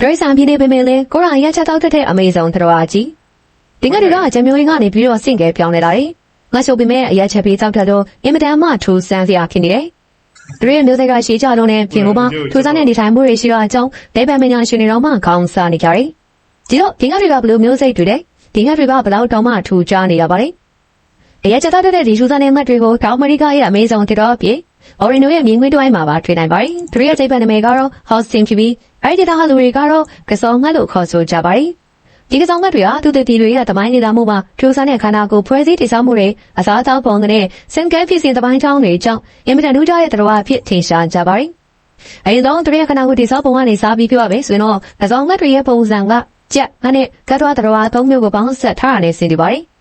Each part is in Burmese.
ဒရိษံပြည်နေပေမဲ့လည်းကိုရာရက်ချက်တောက်တဲ့အမေဇုံတော်ကြီးဒီကတွေကဂျမျိုးရင်းကနေပြီးတော့စင့်ကဲပြောင်းနေတာလေငါဆိုပေမဲ့အရက်ချက်ပြီးတောက်တဲ့တော့အင်မတန်မှထူဆန်းစရာဖြစ်နေတယ်သူတို့ရဲ့မျိုးစိတ်ကရှေးကြတော့နဲ့ပြင်ပေါ်မှာထူဆန်းတဲ့နေထိုင်မှုတွေရှိတော့အကြောင်းဒေဗန်မညာရှင်တွေတော့မှခေါင်းစားနေကြတယ်ဒီတော့ဒီကတွေကဘယ်လိုမျိုးစိတ်တွေလဲဒီကတွေကဘယ်လောက်တောင်မှထူကြနေရပါလဲအရက်ချက်တောက်တဲ့ဒီထူဆန်းတဲ့မှတ်တွေကိုတောင်အမေရိကရဲ့အမေဇုံတော်အဖြစ် Orino ရဲ့မြင်းခွင်းတွိုင်းမှာပါတွေ့နိုင်ပါတယ်။သူရဲ့အစိပ်ပတ်နာမည်ကတော့ Hosting ဖြစ်ပြီးအဲဒီဒေသဟာလူတွေကတော့ကစောငှက်လို့ခေါ်ဆိုကြပါတယ်။ဒီကစောငှက်တွေကသူတို့တီတွေရဲ့တမိုင်းနေတာမှုမှာထူဆန်းတဲ့ခန္ဓာကိုယ်ဖွဲ့စည်းတည်ဆောက်မှုတွေအစားအသောက်ပုံတွေနဲ့စင်ကဲဖြစ်စဉ်တမိုင်းချောင်းတွေကြောင့်အင်မတန်ထူးခြားတဲ့တရားအဖြစ်ထင်ရှားကြပါတယ်။အဲဒီတော့သူရဲ့ခန္ဓာကိုယ်တည်ဆောက်ပုံကနေစားပြီးပြောရမယ်ဆိုရင်တော့ကစောငှက်တွေရဲ့ပုံစံကကြက်ငါနဲ့ကတ်တော်တရားသုံးမျိုးကိုပေါင်းဆက်ထားရနေစင်ဒီပါတယ်။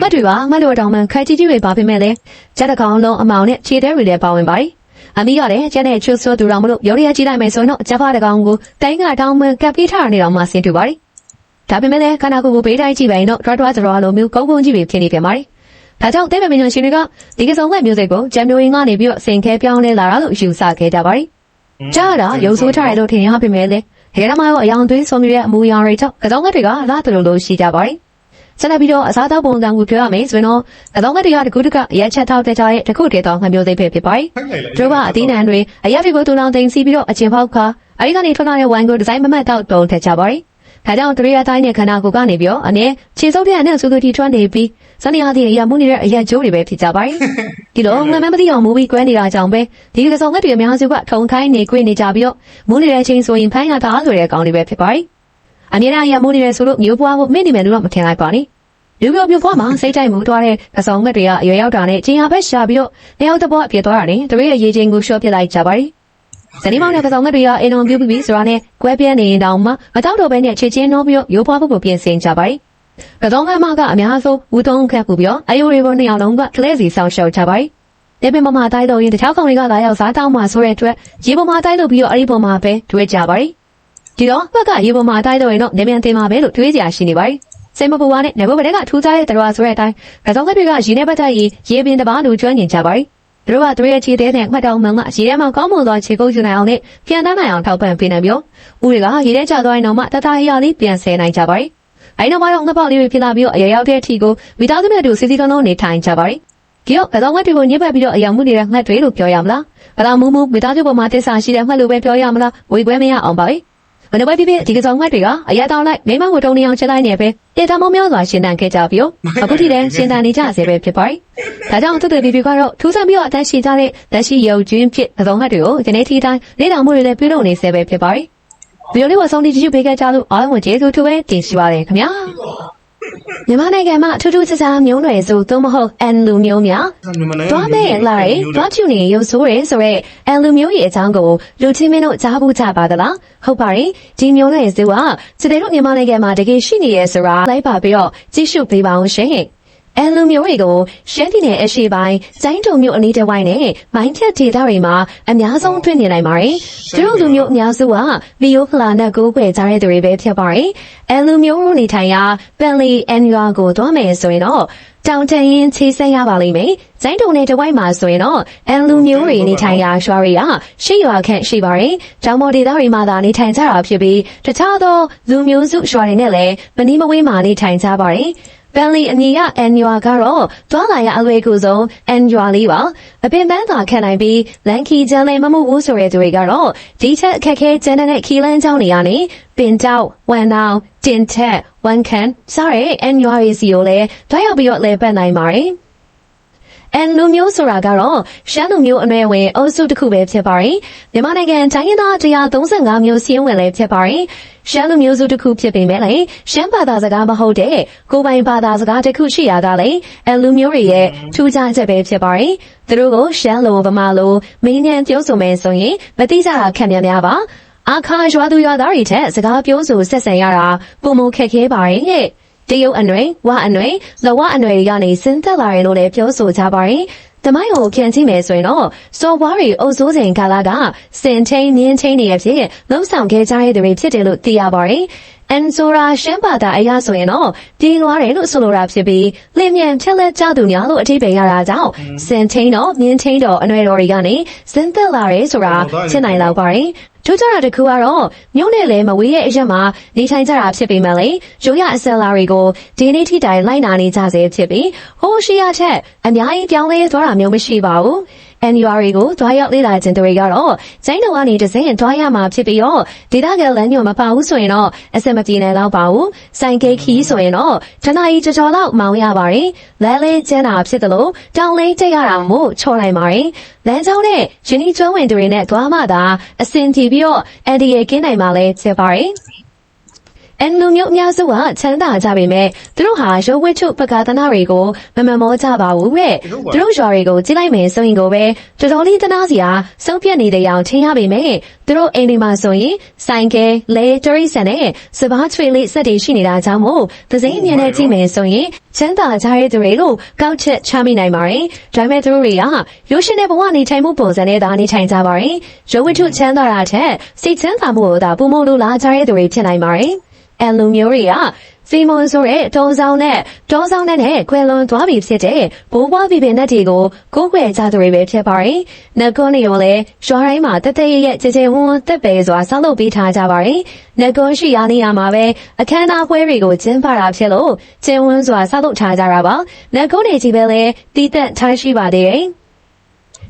မတ်တွေကငါတို့တောင်မှခိုင်ကြီးကြီးတွေပါပြင်မဲ့လေကျက်တကောင်လုံးအမောင်နဲ့ခြေသေးတွေလည်းပါဝင်ပါတယ်အမီးကလည်းကျက်တဲ့ချွတ်ဆိုးသူတော်မလို့ရော်ရရကြီးလိုက်မယ်ဆိုရင်တော့ကျက်ဖားတကောင်ကိုတိုင်းကတောင်းမှကပ်ပြီးထားနေတော့မှဆင်းတူပါတယ်ဒါပေမဲ့လည်းခန္ဓာကိုယ်ကိုဘေးတိုင်းကြည့်ပါရင်တော့တွားတွားစရောလိုမျိုးကုန်းကုန်းကြီးတွေဖြစ်နေပြန်ပါတယ်ဒါကြောင့်တဲ့ပင်ပညာရှင်တွေကဒီကစုံဝက်မျိုးစိတ်ကိုဂျမ်မျိုးရင်းကနေပြီးတော့စင်ခဲပြောင်းလဲလာတာလို့ယူဆခဲ့ကြပါတယ်ကြားတာရုပ်ဆိုးထားတယ်လို့ထင်ရပေမဲ့လည်းခေတ္တမှာရောအယောင်သွေးဆုံးမြရဲ့အမူအရာတွေကြောင့်ကစုံဝက်တွေကလာတူလို့ရှိကြပါတယ် ဆက်လက်ပြီးတော့အစားအသောက်ပုံစံကိုပြောရမယ်ဆိုရင်တော့အသောက်ကတရားတစ်ခုတစ်ခအရက်ချက်ထောက်တဲ့ကြတဲ့တစ်ခုတည်းသောငှက်မျိုးစိတ်ပဲဖြစ်ပါတယ်။သူတို့ကအသီးနှံတွေအရက်ဖြစ်ကိုတူလောင်သိမ်းစီးပြီးတော့အကျင်ပေါက်ခါအဲဒီကနေထွက်လာတဲ့ဝိုင်ကိုဒီဇိုင်းမမတ်တောက်တုံးထည့်ကြပါတယ်။ဒါကြောင့်သူတို့ရဲ့အတိုင်းနဲ့ခန္ဓာကိုယ်ကနေပြီးတော့အနေခြေစုပ်တဲ့အနဲ့စူသူတီထွက်နေပြီးစနေအားဖြင့်အရက်မှုနေတဲ့အရက်ကျိုးတွေပဲဖြစ်ကြပါတယ်။ဒီလိုငှက်မမသိအောင်မူပြီးကွဲနေတာကြောင့်ပဲဒီကစုံငှက်တွေအများစုကထုံခိုင်းနေခွေနေကြပြီးတော့မူနေတဲ့အချိန်ဆိုရင်ဖမ်းရတာဆိုတဲ့အကောင်တွေပဲဖြစ်ပါတယ်။ အမြဲတမ်းအရက်မှုနေတယ်ဆိုလို့မျိုးပွားဖို့မင်းနေမယ်လို့တော့မထင်လိုက်ပါနဲ့။လူမျိုးမျိုးဘွားမှာစိတ်တိုက်မှုတွားတဲ့ကဆောင်ငက်တွေကအရွယ်ရောက်တာနဲ့ကျင်ဟာဘက်ရှာပြီးတော့တယောက်တစ်ပွားအပြစ်သွားတာနဲ့တရေရဲ့ရေချင်းကိုရှော့ပစ်လိုက်ကြပါရီဇနီးမောင်နဲ့ကဆောင်ငက်တွေကအင်တော်ပြုပြီးဆိုတာနဲ့ကွဲပြဲနေရင်တောင်မှမတောက်တော့ဘဲနဲ့ချေချင်းနှောပြီးတော့ရိုးပွားဖို့ကိုပြင်ဆင်ကြပါရီကဆောင်ငက်မကအများဆုံးဦးသုံးခက်ပူပြီးတော့အယိုရီကိုနှစ်ယောက်လုံးကကလဲစီဆောင်ရှောက်ကြပါရီတေပင်ပေါ်မှာတိုက်တော့ရင်တခြားကောင်တွေကလာရောက်စားတောင်းမှဆိုတဲ့အတွက်ရေပေါ်မှာတိုက်လို့ပြီးတော့အဲ့ဒီပေါ်မှာပဲတွေ့ကြပါရီ ဒီတော့ဘက်ကရေပေါ်မှာတိုက်တော့ရင်တော့နေမြန်တင်မှာပဲလို့တွေးကြရှိနေပါရီစိတ်မပူပါနဲ့နေဘုတ်ဘက်ကထူးခြားတဲ့တရားဆိုတဲ့အတိုင်းကစောင်းကတွေကရေနဲ့ပတ်သက်ရင်ရေပင်တစ်ပါးလိုကျွမ်းကျင်ကြပါရီသူတို့ကသူတို့ရဲ့ခြေသေးနဲ့မှတ်တောင်းမှန်ကရေထဲမှာကောင်းမွန်သောခြေကုပ်ယူနိုင်အောင်နဲ့ပြန်တန်းနိုင်အောင်ထောက်ပံ့ပေးနိုင်ပြီးဦးတွေကရေထဲကျသွားရင်တော့မှတတရရလေးပြန်ဆဲနိုင်ကြပါရီအဲနောက်မှာတော့ငှက်ပေါက်လေးတွေဖြစ်လာပြီးတော့အရရောက်တဲ့အထီကိုမိသားစုနဲ့အတူစီစီလုံးလုံးနေထိုင်ကြပါရီဒီတော့ကစောင်းကတွေကိုညှက်ပတ်ပြီးတော့အယောင်မှုနေတဲ့ငှက်တွေလို့ပြောရမလားအလားမူးမူးမိသားစုပေါ်မှာတစ္ဆာရှိတဲ့ငှက်လိုပဲပြောရမလားဝေခွဲမရအောင်ပါပဲ ဘယ်လိုပဲဖြစ်ဖြစ်ဒီကစုံငှက်တွေကအရက်တောင်းလိုက်မိမကိုတုံနေအောင်ချက်လိုက်နေပဲတေတာမောင်းများစွာရှင်းတန်ခဲ့ကြပြီးတော့အခုထိလည်းရှင်းတန်နေကြဆဲပဲဖြစ်ပါတယ်။ဒါကြောင့်သူတို့ဘီဘီကတော့ထူးဆန်းပြီးတော့အသက်ရှင်ကြတဲ့လက်ရှိရုပ်ကျွင်းဖြစ်ကစုံငှက်တွေကိုဒီနေ့ထိတိုင်းလေ့လာမှုတွေလည်းပြုလုပ်နေဆဲပဲဖြစ်ပါတယ်။ဗီဒီယိုလေးကိုဆုံးဖြတ်ကြည့်ပေးခဲ့ကြလို့အားလုံးကိုကျေးဇူးတူပဲတင်ရှိပါတယ်ခင်ဗျာ။ မြန်မာနိုင်ငံမှာထူးထူးခြားခြားမျိုးနွယ်စုသို့မဟုတ်အန်လူမျိုးများမြန်မာနိုင်ငံသွားမဲ့လာရဲသွားချူနေရုပ်ဆိုးရဲဆိုရဲအန်လူမျိုးရဲ့အကြောင်းကိုလူချင်းမင်းတို့ကြားဘူးကြပါသလားဟုတ်ပါတယ်ဒီမျိုးနဲ့ဇူကစတဲ့တို့မြန်မာနိုင်ငံမှာတကယ်ရှိနေရဲဆိုတာလိုက်ပါပြီးတော့ကြည့်ရှုပေးပါအောင်ရှင် အန်လူမျိုးတွေကိုရှမ်းပြည်နယ်အရှေ့ပိုင်းကျိုင်းတုံမျိုးအနီးတစ်ဝိုင်းနဲ့မိုင်းချက်ဒေသတွေမှာအများဆုံးတွေ့နေနိုင်ပါတယ်။သူတို့လူမျိုးအများစုကဗီယိုဖလာနဲ့ကိုးကွယ်ကြတဲ့သူတွေပဲဖြစ်ပါတယ်။အန်လူမျိုးတို့နေထိုင်ရာပန်လီအန်ယူအာကိုသွားမယ်ဆိုရင်တော့တောင်တန်ရင်ချေးဆက်ရပါလိမ့်မယ်။ကျိုင်းတုံနဲ့တစ်ဝိုင်းမှာဆိုရင်တော့အန်လူမျိုးတွေနေထိုင်ရာရွာတွေကရှိရွာခန့်ရှိပါတယ်။ကျောင်းမော်ဒေသတွေမှာသာနေထိုင်ကြတာဖြစ်ပြီးတခြားသောလူမျိုးစုရွာတွေနဲ့လည်းမနီးမဝေးမှာနေထိုင်ကြပါတယ်။ ပန်လီအမည်ရအန်ယူအာကတော့သွားလာရအလွယ်ကူဆုံးအန်ယူအာလေးပါအပင်ပန်းသာခံနိုင်ပြီးလန်ခီကျန်လည်းမမှုဘူးဆိုတဲ့သူတွေကတော့ဒီချက်အခက်ခဲကျန်တဲ့ခီလန်းကြောင်းတွေကနေပင်ကြောက်ဝမ်နောင်တင်ထက်ဝန်ခန်စားတဲ့အန်ယူအာရီစီကိုလည်းတွားရောက်ပြီးတော့လဲပတ်နိုင်ပါတယ် အန်လူမျိုးဆိုတာကတော့ရှမ်းလူမျိုးအနွယ်ဝင်အုပ်စုတစ်ခုပဲဖြစ်ပါတယ်။မြန်မာနိုင်ငံတိုင်းရင်းသား135မျိုးစီးရင်ဝင်လည်းဖြစ်ပါတယ်။ရှမ်းလူမျိုးစုတစ်ခုဖြစ်ပေမဲ့လည်းရှမ်းဘာသာစကားမဟုတ်တဲ့ကိုယ်ပိုင်ဘာသာစကားတစ်ခုရှိရတာလေအန်လူမျိုးတွေရဲ့ထူးခြားချက်ပဲဖြစ်ပါတယ်။သူတို့ကိုရှမ်းလိုဗမာလိုမင်းမြန်ပြောဆိုမယ်ဆိုရင်မတိကြတာခံများများပါ။အခါရွာသူရွာသားတွေထက်စကားပြောဆိုဆက်ဆံရတာပုံမခက်ခဲပါတယ်ဟဲ့။ တရုတ်အနွယ်ဝအနွယ်လဝအနွယ်တွေကနေစင်းသက်လာတယ်လို့လည်းပြောဆိုကြပါတယ်။တမိုင်းကိုပြန်ကြည့်မယ်ဆိုရင်တော့စော်ဘွားတွေအုပ်စိုးစဉ်ကာလကစင်ချင်းမြင်းချင်းတွေအဖြစ်လှုပ်ဆောင်ခဲ့ကြတဲ့သူတွေဖြစ်တယ်လို့သိရပါတယ်။ အန်ဆိုရာရှမ်းဘာသာအရာဆိုရင်တော့ပြေးသွားတယ်လို့ဆိုလိုတာဖြစ်ပြီးလင်းမြန်ဖြက်လက်ကြသူများလို့အထိပ္ပယ်ရတာကြောင့်စင်ချင်းတော့မြင်းချင်းတော့အနွယ်တော်တွေကနေစင်သက်လာတယ်ဆိုတာဖြစ်နိုင်လောက်ပါတယ်ထူးခြားတာတစ်ခုကတော့မြို့နယ်လည်းမဝေးရဲ့အရက်မှာနေထိုင်ကြတာဖြစ်ပေမဲ့လေရိုးရအစလာတွေကိုဒီနေ့ထိတိုင်လိုက်နာနေကြစေဖြစ်ပြီးဟိုရှိရချက်အများကြီးပြောင်းလဲသွားတာမျိုးမရှိပါဘူး NUR ကိုတွားရောက်လေ့လာခြင်းတွေကတော့ကျိုင်းတော်ကနေတစ်စင်းတွားရမှာဖြစ်ပြီးတော့ဒေတာကလမ်းညွန်မပါဘူးဆိုရင်တော့အစမပြေနိုင်တော့ပါဘူးစိုင်ကိတ်ခီးဆိုရင်တော့တနားကြီးကြော်ကြော်လောက်မောင်းရပါတယ်လမ်းလေးကျန်းတာဖြစ်တယ်လို့တောင်လေးတက်ရတာမို့ချော်နိုင်ပါတယ်လမ်းကြောင်းနဲ့ယင်းဒီကျွမ်းဝင်တွေနဲ့တွားမှသာအစင်တီပြီးတော့အန်ဒီရဲ့ကင်းနိုင်မှာလဲဖြစ်ပါတယ် အန်လူမျိုးအများစုကချမ်းသာကြပေမဲ့သူတို့ဟာရုပ်ဝတ္ထုပကာသနာတွေကိုမမမောကြပါဘူးတဲ့သူတို့ရွာတွေကိုကြည့်လိုက်မယ်ဆိုရင်ကိုပဲတော်တော်လေးသနာစရာစုံပြတ်နေတဲ့အောင်ချင်းရပေမဲ့သူတို့အိမ်တွေမှာဆိုရင်ဆိုင်ကဲလဲတရိစံနဲ့စပားချွေလေးစက်တွေရှိနေတာကြောင့်မို့သစိမ်းမြင်နဲ့ကြည့်မယ်ဆိုရင်ချမ်းသာကြတဲ့သူတွေလို့ကောက်ချက်ချမိနိုင်ပါတယ်ဒါပေမဲ့သူတို့တွေကရိုးရှင်တဲ့ဘဝနေထိုင်မှုပုံစံနဲ့သာနေထိုင်ကြပါတယ်ရုပ်ဝတ္ထုချမ်းသာတာထက်စိတ်ချမ်းသာမှုကိုသာပုံမလို့လာကြတဲ့သူတွေဖြစ်နိုင်ပါတယ် အန်လူမျိုးတွေကစီမွန်ဆိုတဲ့တောဆောင်နဲ့တောဆောင်နဲ့နဲ့ခွဲလွန်သွားပြီဖြစ်တဲ့ဘိုးဘွားပြည်ပင်နဲ့တွေကိုကိုးကွယ်ကြသူတွေပဲဖြစ်ပါတယ်။နကွန်နေရောလည်းရွာတိုင်းမှာတသက်ရရဲ့ကြည်ကြည်ဝန်းတက်ပဲစွာဆောက်လုပ်ပေးထားကြပါတယ်။နကွန်ရှိရနေရမှာပဲအခမ်းအနားပွဲတွေကိုကျင်းပတာဖြစ်လို့ကျင်းဝန်းစွာဆောက်လုပ်ထားကြတာပါ။နကွန်နေကြီးပဲလေတီးတက်ထားရှိပါသေးတယ်။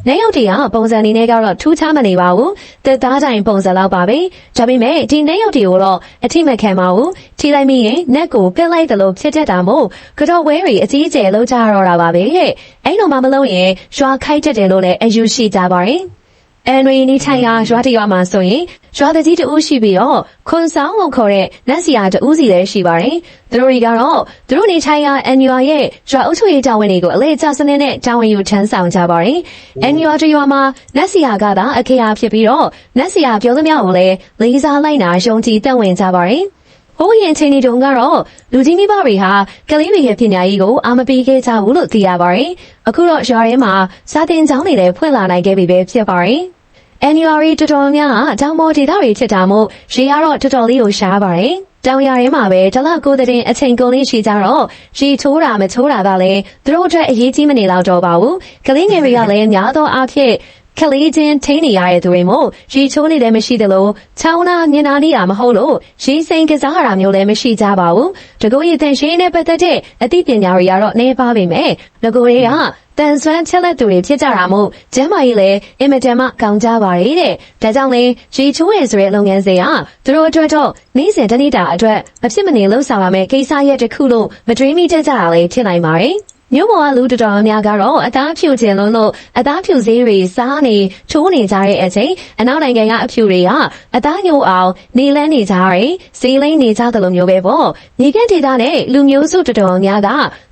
နေရောက်တီကပုံစံအနေနဲ့ကတော့ထူးခြားမနေပါဘူး။တက်သားတိုင်းပုံစံလောက်ပါပဲ။ဒါပေမဲ့ဒီနေရောက်တီကိုတော့အထိမခံပါဘူး။ထိလိုက်မိရင်နက်ကိုပြက်လိုက်တယ်လို့ဖြစ်တတ်တာမို့ကတော့ဝဲရီအကြီးအကျယ်လောက်ကြတော့တာပါပဲဟဲ့။အဲ့လိုမှမလုပ်ရင်ရွာခိုက်တတ်တယ်လို့လည်းအယူရှိကြပါတယ်။ အန်ရီနီထိုင်ရာရွာတရွာမှာဆိုရင်ရွာတကြီးတူရှိပြီးတော့ခွန်ဆောင်ကိုခေါ်တဲ့နတ်စီယာတူစီလည်းရှိပါတယ်။သူတို့တွေကတော့သူတို့နေထိုင်ရာအန်ယူရဲ့ရွာအုပ်ချုပ်ရေးတာဝန်တွေကိုအလဲကျစနစ်နဲ့တာဝန်ယူထမ်းဆောင်ကြပါတယ်။အန်ယူတရွာမှာနတ်စီယာကသာအခေယာဖြစ်ပြီးတော့နတ်စီယာပြောသမျှကိုလည်းလေးစားလိုက်နာယုံကြည်တက်ဝင်ကြပါတယ်။ ဟိုးရင်ချင်းဒီတုန်းကတော့လူကြီးမိဘတွေဟာကလေးတွေရဲ့ပညာရေးကိုအာမပေးခဲ့ကြဘူးလို့သိရပါတယ်။အခုတော့ရွာထဲမှာစာသင်ကျောင်းတွေလည်းဖွင့်လာနိုင်ခဲ့ပြီပဲဖြစ်ပါတယ်။ NUR တော်တော်များများတောင်ပေါ်ဒေသတွေဖြစ်တာမို့ရေရတော့တော်တော်လေးကိုရှားပါတယ်။တောင်ရထဲမှာပဲတလကိုတဲ့အချိန်ကုန်လေးရှိကြတော့ရေချိုးတာမချိုးတာကလည်းသူတို့အတွက်အရေးကြီးမနေတော့တော့ပါဘူး။ကလေးငယ်တွေကလည်းများသောအားဖြင့် ခလေးချင်းထိန်းနေရတဲ့သူတွေမို့ရီချိုးနေလည်းမရှိသလိုချောင်းနာမျက်နှာလေးတာမဟုတ်လို့ရီစိန်ကစားရတာမျိုးလည်းမရှိကြပါဘူးတကူရီတန်ရှင်းနဲ့ပတ်သက်တဲ့အသိပညာတွေကတော့နေပါပေမဲ့ငကိုတွေကတန်ဆွမ်းချက်လက်သူတွေဖြစ်ကြတာမို့ကျမ်းမာရေးလည်းအင်မတန်မှကောင်းကြပါရဲ့တဲ့ဒါကြောင့်လေရီချိုးရဆိုတဲ့လုပ်ငန်းစဉ်ကသူတို့အတွက်တော့နေ့စဉ်တနေ့တာအတွက်မဖြစ်မနေလှုပ်ဆောင်ရမယ့်ကိစ္စရက်တစ်ခုလို့မတွေးမိတတ်ကြတာလည်းဖြစ်နိုင်ပါတယ် မြို့ပေါ်ကလူတော်တော်များကတော့အသားဖြူခြင်းလုံးလို့အသားဖြူစေးတွေစားနေချိုးနေကြတဲ့အချိန်အနောက်နိုင်ငံကအဖြူတွေကအသားညိုအောင်နေလန်းနေကြရယ်စေးလိမ့်နေကြတယ်လို့မျိုးပဲပေါ့ညီကဒေတာနဲ့လူမျိုးစုတော်တော်များက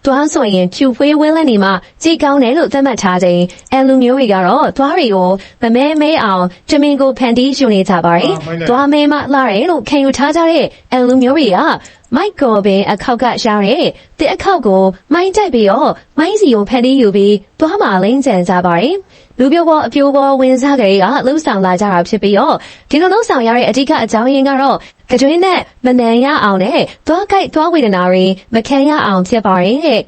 တွားဆိုရင်ဖြူဖွေးဝဲလန်းနေမှကြည်ကောင်းတယ်လို့သတ်မှတ်ထားခြင်းအဲလူမျိုးတွေကတော့တွားတွေကိုမမဲမဲအောင်တမင်ကိုဖန်တီးယူနေကြပါရယ်တွားမဲမလာတယ်လို့ခံယူထားကြတဲ့အဲလူမျိုးတွေက မိုက်ကိုပင်အခောက်ကရှားတဲ့တစ်အခောက်ကိုမိုင်းတက်ပြီးတော့မိုင်းစီကိုဖန်တီးယူပြီးသွားမှလိမ့်ကြံကြပါတယ်လူပြိုပေါ်အပြိုပေါ်ဝင်စားကြတွေကလှုပ်ဆောင်လာကြတာဖြစ်ပြီးတော့ဒီလိုလှုပ်ဆောင်ရတဲ့အဓိကအကြောင်းရင်းကတော့ကကြွင်းနဲ့မနန်ရအောင်နဲ့သွားကြိုက်သွားဝေဒနာတွေမခံရအောင်ဖြစ်ပါရဲ့တဲ့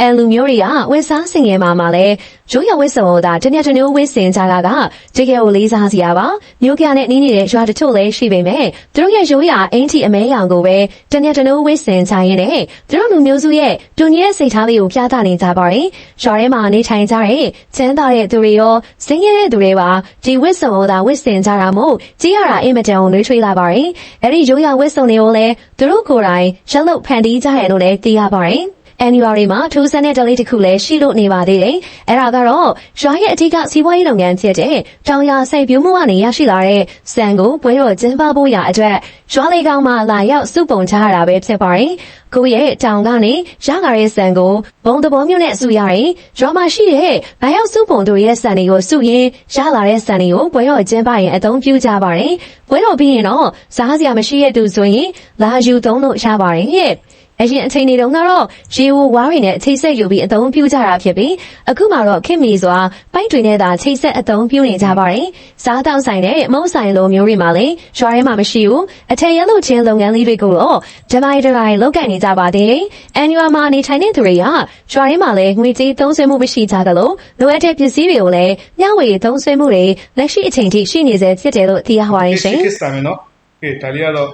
အဲလူမျိုးတွေကဝစ်စားစင်ငယ်မှာမှလည်းရိုးရဝစ်စုံတာတနေ့တနေ့ဝစ်စင်ကြတာကတကယ်ကိုလေးစားစရာပါမျိုးပြနဲ့နီးနေတဲ့ရွာတချို့လည်းရှိပေမဲ့သူတို့ရဲ့ရိုးရအင်တီအမဲရောင်ကိုပဲတနေ့တနေ့ဝစ်စင်ကြရင်နဲ့သူတို့လူမျိုးစုရဲ့တူညီတဲ့စိတ်ထားလေးကိုပြသနေကြပါတယ်ရွာထဲမှာနေထိုင်ကြတဲ့ကျန်းသာတဲ့သူတွေရောစင်ရတဲ့သူတွေပါဒီဝစ်စုံတာဝစ်စင်ကြတာမို့ကြည့်ရတာအင်မတန်ကိုနှွေးထွေးလာပါတယ်အဲ့ဒီရိုးရဝစ်စုံတွေကိုလည်းသူတို့ကိုယ်တိုင်ရက်လုတ်ဖန်တီးကြရလို့လည်းသိရပါတယ် NUR မှာထူးဆန်းတဲ့ delay တစ်ခုလည်းရှိလို့နေပါသေးတယ်။အဲ့ဒါကတော့ရွာရဲ့အထူးကစီးပွားရေးလုပ်ငန်းဖြစ်တဲ့တောင်ယာစိုက်ပျိုးမှုကနေရရှိလာတဲ့စံကိုပွဲတော်ကျင်းပဖို့ရအတွက်ရွာလေးကောင်မှလာရောက်စုပုံချရတာပဲဖြစ်ပါတယ်။ကိုယ့်ရဲ့တောင်ကနေရလာတဲ့စံကိုဘုံတဘောမျိုးနဲ့စုရရင်ရွာမှာရှိတဲ့ဗရောက်စုပုံတို့ရဲ့စံတွေကိုစုရင်ရလာတဲ့စံတွေကိုပွဲတော်ကျင်းပရင်အသုံးပြုကြပါတယ်။ပွဲတော်ပြီးရင်တော့စားစရာမရှိတဲ့သူဆိုရင်လာယူသုံးလို့ရပါတယ်ရဲ့။ အရင်အချိန်တွေတုန်းကတော့ရေဝဝါးတွေနဲ့ချိတ်ဆက်ယူပြီးအသုံးပြုကြတာဖြစ်ပြီးအခုမှတော့ခင်မီစွာပိုက်တွေနဲ့သာချိတ်ဆက်အသုံးပြုနေကြပါတယ်။စားတောက်ဆိုင်နဲ့မုံဆိုင်လိုမျိုးတွေမှာလည်းရွာထဲမှာမရှိဘူး။အထည်ရလို့ချင်းလုပ်ငန်းလေးတွေကိုတော့ဒမိုင်ဒရိုင်လုပ်ကိုင်နေကြပါသေးတယ်။အန်ယူအာမှာနေထိုင်တဲ့သူတွေကရွာထဲမှာလည်းငွေကြေးသုံးစွဲမှုမရှိကြသလိုလိုအပ်တဲ့ပစ္စည်းတွေကိုလည်းမျှဝေသုံးစွဲမှုတွေလက်ရှိအချိန်ထိရှိနေစေဖြစ်တယ်လို့သိရပါတယ်ရှင်ကစ်စာမယ်နော်ကဲဒါလေးကတော့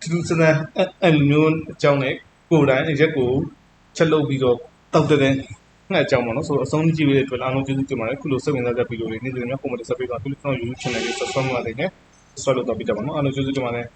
သူသူစတဲ့အဲ့လိုမျိုးအကြောင်းနဲ့ ကိုယ်တိုင်အရက်ကိုချက်လုပ်ပြီးတော့တောက်တဲ့ငှက်အကြောင်းပေါ့နော်ဆိုတော့အဆုံးကြည့်ပြီးတဲ့အတွက်အားလုံးကျေးဇူးတင်ပါတယ်ခုလိုစိတ်ဝင်စားတဲ့ဗီဒီယိုလေးနေ့စဉ်များပုံမှန်တက်ဆက်ပေးပါပြီးတော့ကျွန်တော် YouTube channel လေး subscribe လုပ်လိုက်နေဆွဲလို့တော့ပြကြပါနော်အားလုံးကျေးဇူးတင်ပါတယ်